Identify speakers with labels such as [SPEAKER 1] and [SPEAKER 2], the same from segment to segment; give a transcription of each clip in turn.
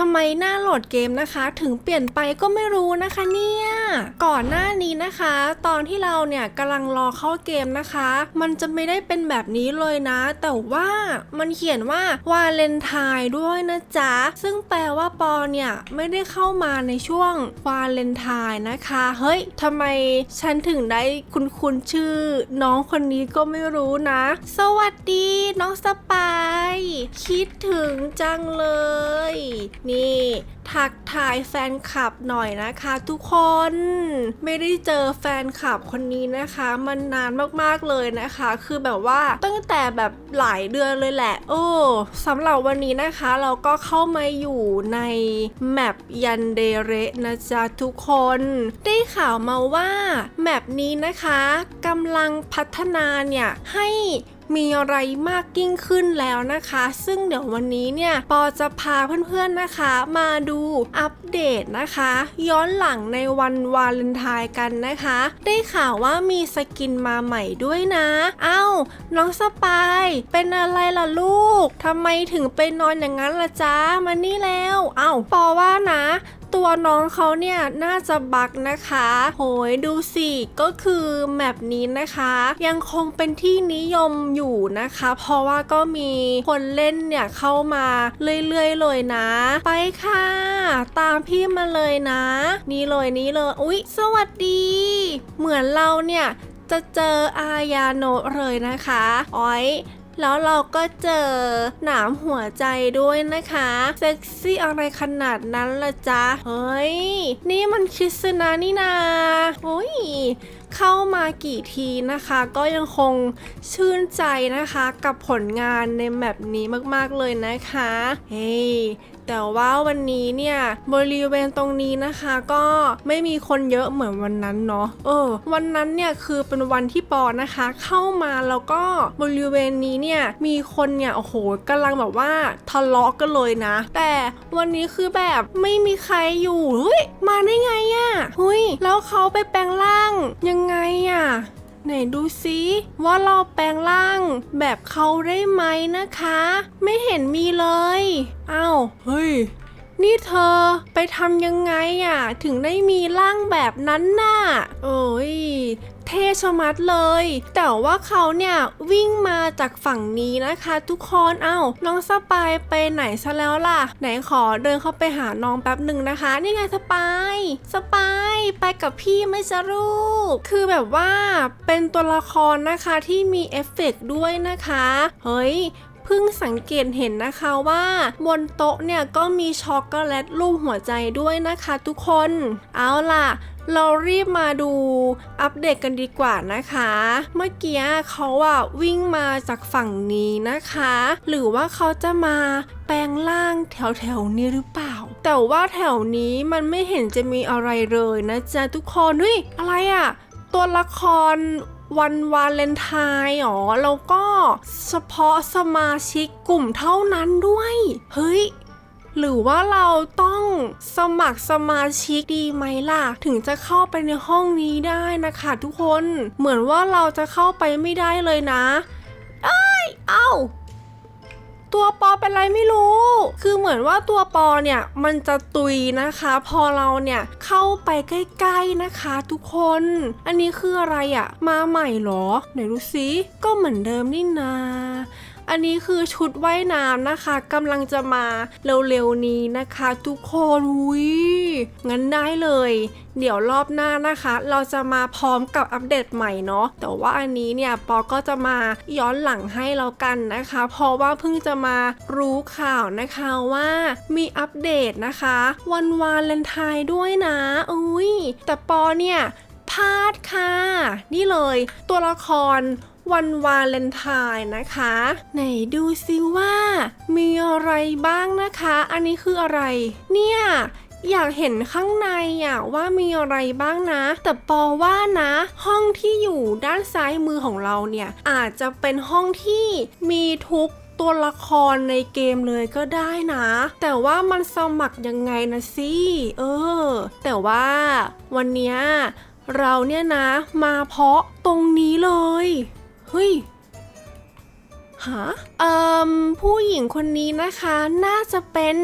[SPEAKER 1] ทำไมหน้าโหลดเกมนะคะ ถึงเปลี่ยนไปก็ไม่รู้นะคะเนี่ย ก่อนหน้านี้นะคะ ตอนที่เราเนี่ยกำลังรอเข้าเกมนะคะ มันจะไม่ได้เป็นแบบนี้เลยนะ แต่ว่ามันเขียนว่าวาเลนไทน์ด้วยนะจ๊ะ ซึ่งแปลว่าปอเนี่ย ไม่ได้เข้ามาในช่วงวาเลนไทน์นะคะ เฮ้ยทำไมฉันถึงได้คุณคุณชื่อ น้องคนนี้ก็ไม่รู้นะ สวัสดีน้องสปาย คิดถึงจังเลยนี่ทักทายแฟนคลับหน่อยนะคะทุกคนไม่ได้เจอแฟนคลับคนนี้นะคะ มันนานมากๆเลยนะคะ คือแบบว่าตั้งแต่แบบหลายเดือนเลยแหละ โอ้สำหรับวันนี้นะคะ เราก็เข้ามาอยู่ในแมปยันเดเรนะจ๊ะทุกคน ได้ข่าวมาว่าแมปนี้นะคะกำลังพัฒนาเนี่ยให้ มีอะไรมากยิ่งขึ้นแล้วนะคะ ซึ่งเดี๋ยววันนี้เนี่ยปอจะพาเพื่อนๆนะคะ มาดูอัปเดตนะคะ ย้อนหลังในวันวาเลนไทน์กันนะคะ ได้ข่าวว่ามีสกินมาใหม่ด้วยนะเอ้าน้องสปายเป็นอะไรล่ะลูกทำไมถึงไปนอนอย่างนั้นล่ะจ๊ะมานี่แล้วเอ้าปอว่านะ ตัวน้องเขาเนี่ยน่าจะบักนะคะ โหยดูสิก็คือแมปนี้นะคะ ยังคงเป็นที่นิยมอยู่นะคะ เพราะว่าก็มีคนเล่นเนี่ยเข้ามาเรื่อยๆเลยนะ ไปค่ะ ตามพี่มาเลยนะ นี่เลยนี่เลยอุ๊ย สวัสดี เหมือนเราเนี่ยจะเจออายาโนะเลยนะคะ อ้อย แล้วเราก็เจอหนามหัวใจด้วยนะคะเซ็กซี่อะไรขนาดนั้นละจ๊ะ เฮ้ย นี่มันคิสนานี่นาโอ้ยเข้ามากี่ทีนะคะ ก็ยังคงชื่นใจนะคะ กับผลงานในแบบนี้มากๆเลยนะคะ เฮ้ย แต่ว่าวันนี้เนี่ยบริเวณตรงนี้นะคะก็ไม่มีคนเยอะเหมือนวันนั้นเนาะเออ วันนั้นเนี่ยคือเป็นวันที่ปอนะคะ เข้ามาแล้วก็บริเวณนี้เนี่ยมีคนเนี่ยโอ้โหกำลังแบบว่าทะเลาะกันเลยนะ แต่วันนี้คือแบบไม่มีใครอยู่เฮ้ยมาได้ไงอะ่ะเฮ้ยแล้วเขาไปแปลงร่างยังไงอะ่ะ ไหนดูซิว่าเราแปลงร่าง แบบเขาได้ไหมนะคะ ไม่เห็นมีเลยอ้าวเฮ้ย นี่เธอไปทำยังไงอะ ถึงได้มีร่างแบบนั้นน่ะ โอ้ย เท่ชะมัดเลย แต่ว่าเขาเนี่ยวิ่งมาจากฝั่งนี้นะคะ ทุกคนเอ้าน้องสปายไปไหนซะแล้วล่ะ ไหนขอเดินเข้าไปหาน้องแป๊บหนึ่งนะคะ นี่ไงสปายสปายไปกับพี่ไม่จะลูกคือแบบว่าเป็นตัวละครนะคะที่มีเอฟเฟกต์ด้วยนะคะ เฮ้ยเพิ่งสังเกตเห็นนะคะว่า บนโต๊ะเนี่ยก็มีช็อกโกแลตรูปหัวใจด้วยนะคะทุกคน เอาล่ะ เรารีบมาดูอัปเดตกันดีกว่านะคะ เมื่อกี้เขาอะวิ่งมาจากฝั่งนี้นะคะ หรือว่าเขาจะมาแปลงร่างแถวแถวนี้หรือเปล่า แต่ว่าแถวนี้มันไม่เห็นจะมีอะไรเลยนะจ๊ะทุกคนเฮ้ยอะไรอะตัวละครวันวาเลนไทน์หรอแล้วก็เฉพาะสมาชิกกลุ่มเท่านั้นด้วย เฮ้ย หรือว่าเราต้องสมัครสมาชิกดีไหมล่ะ ถึงจะเข้าไปในห้องนี้ได้นะคะทุกคนเหมือนว่าเราจะเข้าไปไม่ได้เลยนะเอ้ยเอ้าตัวปอเป็นไรไม่รู้ คือเหมือนว่าตัวปอเนี่ยมันจะตุยนะคะ พอเราเนี่ยเข้าไปใกล้ๆนะคะทุกคน อันนี้คืออะไรอะมาใหม่เหรอ ไหนดูซิ ก็เหมือนเดิมนี่นา อันนี้คือชุดว่ายน้ำนะคะกำลังจะมาเร็วๆนี้นะคะทุกคนอุ้ยงั้นได้เลย เดี๋ยวรอบหน้านะคะ เราจะมาพร้อมกับอัปเดตใหม่เนาะแต่ว่าอันนี้เนี่ยปอก็จะมาย้อนหลังให้แล้วกันนะคะ เพราะว่าเพิ่งจะมารู้ข่าวนะคะว่ามีอัปเดตนะคะ วันวาเลนไทน์ด้วยนะอุ้ยแต่ปอเนี่ยพลาดค่ะ นี่เลย ตัวละคร วันวาเลนไทน์นะคะ ไหนดูซิว่า มีอะไรบ้างนะคะ อันนี้คืออะไร เนี่ยอยากเห็นข้างในอะว่ามีอะไรบ้างนะ แต่ปอว่านะ ห้องที่อยู่ด้านซ้ายมือของเราเนี่ย อาจจะเป็นห้องที่มีทุกตัวละครในเกมเลยก็ได้นะ แต่ว่ามันสมัครยังไงนะสิเออ แต่ว่าวันเนี้ยเราเนี่ยนะ มาเพาะตรงนี้เลย เฮ้ยฮะเอ่มผู้หญิงคนนี้นะคะน่าจะเป็น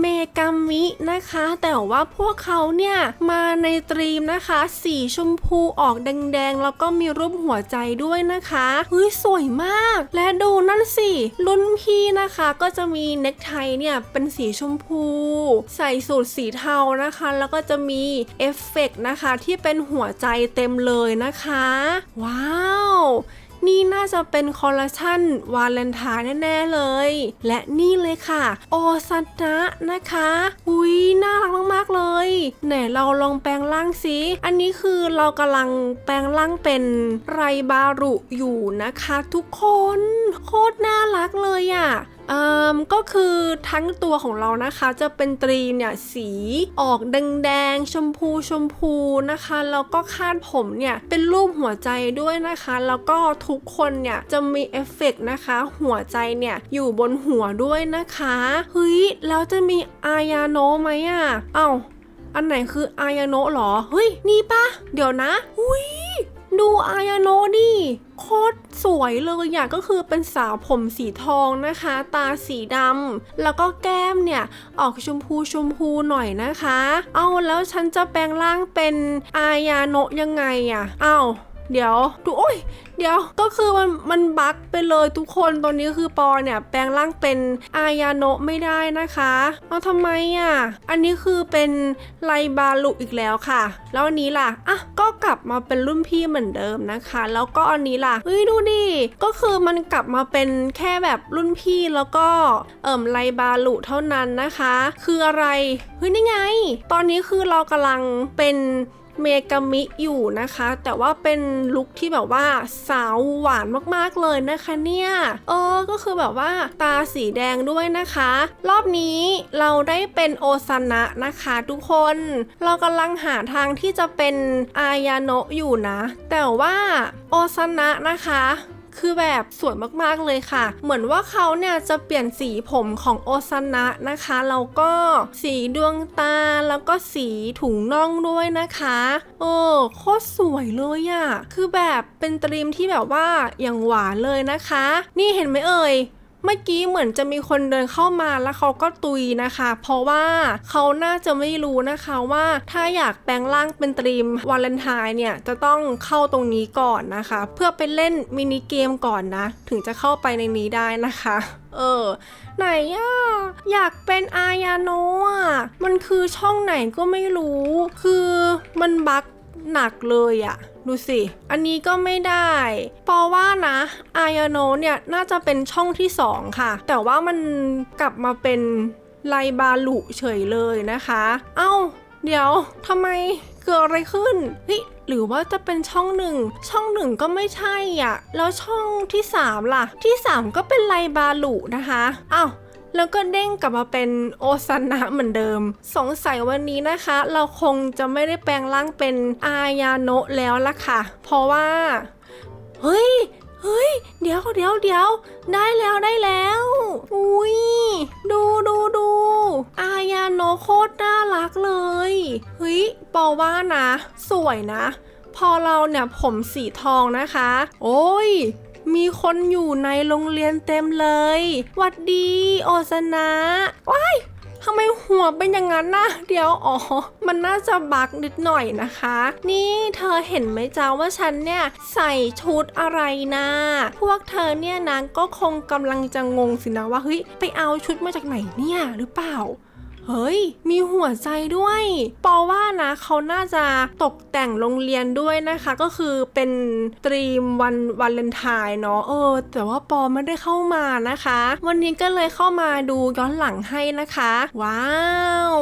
[SPEAKER 1] เมกามินะคะ แต่ว่าพวกเขาเนี่ยมาในตรีมนะคะ สีชมพูออกแดงๆ แล้วก็มีรูปหัวใจด้วยนะคะเฮ้ยสวยมาก และดูนั่นสิรุ่นพี่นะคะก็จะมีเน็กไทเนี่ยเป็นสีชมพู ใส่สูทสีเทานะคะ แล้วก็จะมีเอฟเฟกต์นะคะที่เป็นหัวใจเต็มเลยนะคะ ว้าว นี่น่าจะเป็นคอลเลคชันวาเลนไทน์แน่ๆเลย และนี่เลยค่ะ โอซันะนะคะ อุ้ยน่ารักมากๆเลย ไหนเราลองแปลงร่างสิอันนี้คือเรากำลังแปลงร่างเป็นไรบารุอยู่นะคะ ทุกคน โคตรน่ารักเลยอะ่ะ ก็คือทั้งตัวของเรานะคะจะเป็นตรีมเนี่ยสีออกแดงๆชมพูชมพูนะคะแล้วก็คาดผมเนี่ยเป็นรูปหัวใจด้วยนะคะ แล้วก็ทุกคนเนี่ยจะมีเอฟเฟกต์นะคะ หัวใจเนี่ยอยู่บนหัวด้วยนะคะเฮ้ยแล้วจะมีอายาโนะไหมอะเอ้าอันไหนคืออายาโนะเหรอเฮ้ยนี่ปะเดี๋ยวนะอุ้ย ดูอายาโนดิโคตรสวยเลยอย่างก็คือเป็นสาวผมสีทองนะคะ ตาสีดำแล้วก็แก้มเนี่ย ออกชมพูชมพูหน่อยนะคะ เอาแล้วฉันจะแปลงร่างเป็นอายาโนยังไงอะเอาเดี๋ยวดูโอ้ย เดี๋ยวก็คือมันมันบั๊กไปเลยทุกคนตอนนี้คือปอเนี่ยแปลงร่างเป็นอายาโนะไม่ได้นะคะเอาทำไมอะอันนี้คือเป็นไลบาลุอีกแล้วค่ะ แล้วอันนี้ล่ะอะก็กลับมาเป็นรุ่นพี่เหมือนเดิมนะคะ แล้วก็อันนี้ล่ะเฮ้ยดูดิก็คือมันกลับมาเป็นแค่แบบรุ่นพี่แล้วก็เอิ่มไลบาลุเท่านั้นนะคะ คืออะไรเฮ้ยนี่ไง ตอนนี้คือเรากำลังเป็น เมกามิอยู่นะคะ แต่ว่าเป็นลุคที่แบบว่าสาวหวานมากๆเลยนะคะเนี่ยเออก็คือแบบว่าตาสีแดงด้วยนะคะ รอบนี้เราได้เป็นโอซานะนะคะทุกคน เรากำลังหาทางที่จะเป็นอายาโนะอยู่นะ แต่ว่าโอซานะนะคะ คือแบบสวยมากๆเลยค่ะ เหมือนว่าเขาเนี่ยจะเปลี่ยนสีผมของโอซานะนะคะแล้วก็สีดวงตาแล้วก็สีถุงน่องด้วยนะคะเออโคตรสวยเลยอะคือแบบเป็นตรีมที่แบบว่าอย่างหวานเลยนะคะ นี่เห็นไหมเอ่ย เมื่อกี้เหมือนจะมีคนเดินเข้ามาแล้วเขาก็ตุยนะคะ เพราะว่าเขาน่าจะไม่รู้นะคะว่าถ้าอยากแปลงร่างเป็นตรีมวาเลนไทน์เนี่ยจะต้องเข้าตรงนี้ก่อนนะคะ เพื่อไปเล่นมินิเกมก่อนนะ ถึงจะเข้าไปในนี้ได้นะคะ เออ ไหนอะอยากเป็นอายาโนะอะมันคือช่องไหนก็ไม่รู้ คือมันบั๊ก หนักเลยอะดูสิ อันนี้ก็ไม่ได้เพราะว่านะอายโนเนี่ยน่าจะเป็นช่องที่สองค่ะ แต่ว่ามันกลับมาเป็นไลบาลุเฉยเลยนะคะ เอ้า เดี๋ยวทำไมเกิดอะไรขึ้นเฮ้ยหรือว่าจะเป็นช่องหนึ่ง ช่องหนึ่งก็ไม่ใช่อะ แล้วช่องที่สามล่ะ ที่สามก็เป็นไลบาลุนะคะเอ้า แล้วก็เด้งกลับมาเป็นโอซานะเหมือนเดิม สงสัยวันนี้นะคะ เราคงจะไม่ได้แปลงร่างเป็นอายาโนะแล้วล่ะค่ะ เพราะว่า เฮ้ยเฮ้ย เดี๋ยวเดี๋ยวเดี๋ยวได้แล้วได้แล้ว อุ้ยดูดูดูอายาโนโคตรน่ารักเลย เฮ้ยปอว่านะ สวยนะ พอเราเนี่ยผมสีทองนะคะ โอ้ย มีคนอยู่ในโรงเรียนเต็มเลยหวัดดี โอซนะว้ายทำไมหัวเป็นอย่างนั้นนะเดี๋ยวอ๋อ มันน่าจะบักนิดหน่อยนะคะ นี่เธอเห็นไหมจ้าว่าฉันเนี่ยใส่ชุดอะไรนะพวกเธอเนี่ยนะก็คงกำลังจะงงสินะว่าเฮ้ยไปเอาชุดมาจากไหนเนี่ยหรือเปล่า เฮ้ย มีหัวใจด้วย ปอว่านะเขาน่าจะตกแต่งโรงเรียนด้วยนะคะ ก็คือเป็นตรีมวันวันเลนไทน์เนาะเออ แต่ว่าปอไม่ได้เข้ามานะคะ วันนี้ก็เลยเข้ามาดูย้อนหลังให้นะคะ ว้าว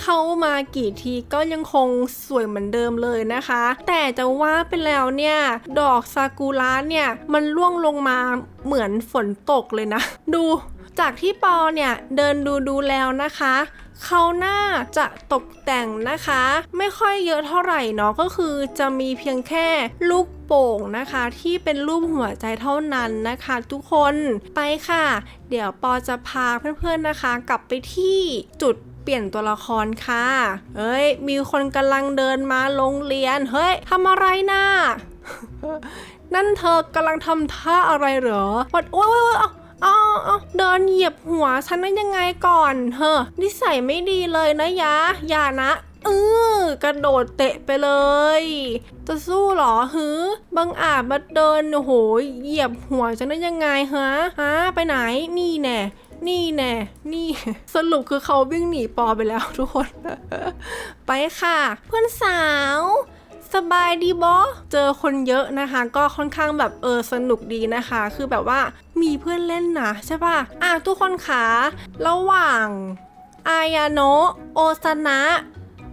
[SPEAKER 1] เข้ามากี่ทีก็ยังคงสวยเหมือนเดิมเลยนะคะ แต่จะว่าไปแล้วเนี่ย ดอกซากุระเนี่ย มันร่วงลงมาเหมือนฝนตกเลยนะ ดูจากที่ปอเนี่ย เดินดูดูแล้วนะคะ เขาน่าจะตกแต่งนะคะ ไม่ค่อยเยอะเท่าไหร่เนาะก็คือจะมีเพียงแค่ลูกโป่งนะคะที่เป็นรูปหัวใจเท่านั้นนะคะ ทุกคนไปค่ะ เดี๋ยวปอจะพาเพื่อนๆนะคะ กลับไปที่จุดเปลี่ยนตัวละครค่ะ เฮ้ย มีคนกำลังเดินมาโรงเรียน เฮ้ยทำอะไรน่ะนั่นเธอกำลังทำท่าอะไรเหรอวัดโอ้ยโอ้ยเอาเอาเดินเหยียบหัวฉันนั้นยังไงก่อน เฮ้อนิสัยไม่ดีเลยนะยะ อย่านะเออกระโดดเตะไปเลย จะสู้เหรอฮือบังอาจมาเดินโอ้โหเหยียบหัวฉันนั้นยังไงฮะฮะไปไหนนี่แน่นี่แน่ นี่ สรุปคือเขาวิ่งหนีปอไปแล้วทุกคน ไปค่ะ เพื่อนสาว สบายดีบอเจอคนเยอะนะคะ ก็ค่อนข้างแบบเออสนุกดีนะคะ คือแบบว่ามีเพื่อนเล่นนะใช่ป่ะ อะทุกคนคะระหว่างอายาโนะโอซานะ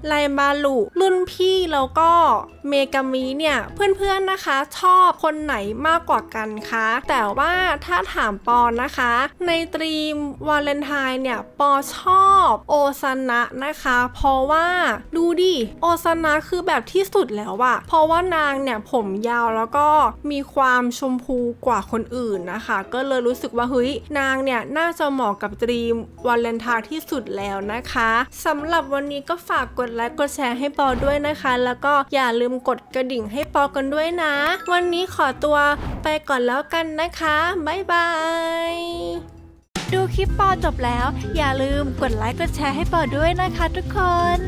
[SPEAKER 1] ไลมาลุรุ่นพี่แล้วก็เมกามิเนี่ยเพื่อนๆนะคะ ชอบคนไหนมากกว่ากันคะแต่ว่าถ้าถามปอนนะคะ ในตรีมวาเลนไทน์เนี่ยปอชอบโอซานะนะคะ เพราะว่าดูดิโอซานะคือแบบที่สุดแล้วอะเพราะว่านางเนี่ยผมยาวแล้วก็มีความชมพูกว่าคนอื่นนะคะ ก็เลยรู้สึกว่าเฮ้ยนางเนี่ยน่าจะเหมาะกับตรีมวาเลนไทน์ที่สุดแล้วนะคะสำหรับวันนี้ก็ฝากกดไลค์กดแชร์ให้ปอด้วยนะคะ แล้วก็อย่าลืมกดกระดิ่งให้ปอกันด้วยนะ วันนี้ขอตัวไปก่อนแล้วกันนะคะบ๊ายบาย
[SPEAKER 2] ดูคลิปปอจบแล้ว อย่าลืมกดไลค์กดแชร์ให้ปอด้วยนะคะทุกคน